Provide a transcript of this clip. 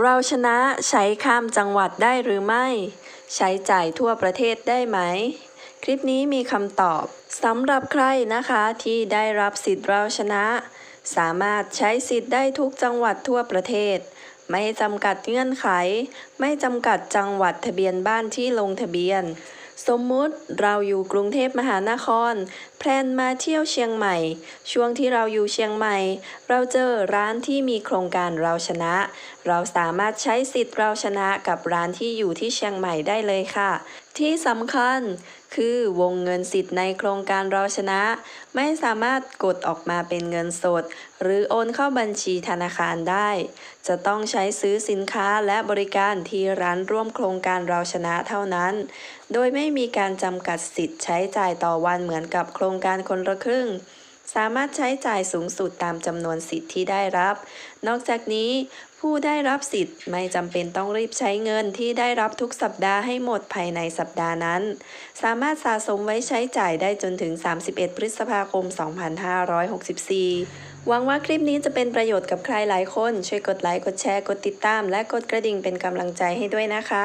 เราชนะใช้ข้ามจังหวัดได้หรือไม่ ใช้จ่ายทั่วประเทศได้ไหม คลิปนี้มีคำตอบสำหรับใครนะคะที่ได้รับสิทธิ์เราชนะ สามารถใช้สิทธิ์ได้ทุกจังหวัดทั่วประเทศ ไม่จำกัดเงื่อนไข ไม่จำกัดจังหวัดทะเบียนบ้านที่ลงทะเบียน สมมุติเราอยู่กรุงเทพมหานคร แพลนมาเที่ยวเชียงใหม่ ช่วงที่เราอยู่เชียงใหม่ เราเจอร้านที่มีโครงการเราชนะ เราสามารถใช้สิทธิ์เราชนะกับร้านที่อยู่ที่เชียงใหม่ได้เลยค่ะ ที่สำคัญ คือวงเงินสิทธิ์ในโครงการเราชนะ ไม่สามารถกดออกมาเป็นเงินสด หรือโอนเข้าบัญชีธนาคารได้ จะต้องใช้ซื้อสินค้าและบริการที่ร้านร่วมโครงการเราชนะเท่านั้น โดยไม่มีการจำกัดสิทธิ์ใช้จ่ายต่อวันเหมือนกับโครงการคนละครึ่ง สามารถใช้จ่ายสูงสุดตามจำนวนสิทธิ์ที่ได้รับ นอกจากนี้ผู้ได้รับสิทธิ์ไม่จำเป็นต้องรีบใช้เงินที่ได้รับทุกสัปดาห์ให้หมดภายในสัปดาห์นั้น สามารถสะสมไว้ใช้จ่ายได้จนถึง 31 พฤษภาคม 2564 หวังว่าคลิปนี้จะเป็นประโยชน์กับใครหลายคน ช่วยกดไลค์ กดแชร์ กดติดตาม และกดกระดิ่งเป็นกำลังใจให้ด้วยนะคะ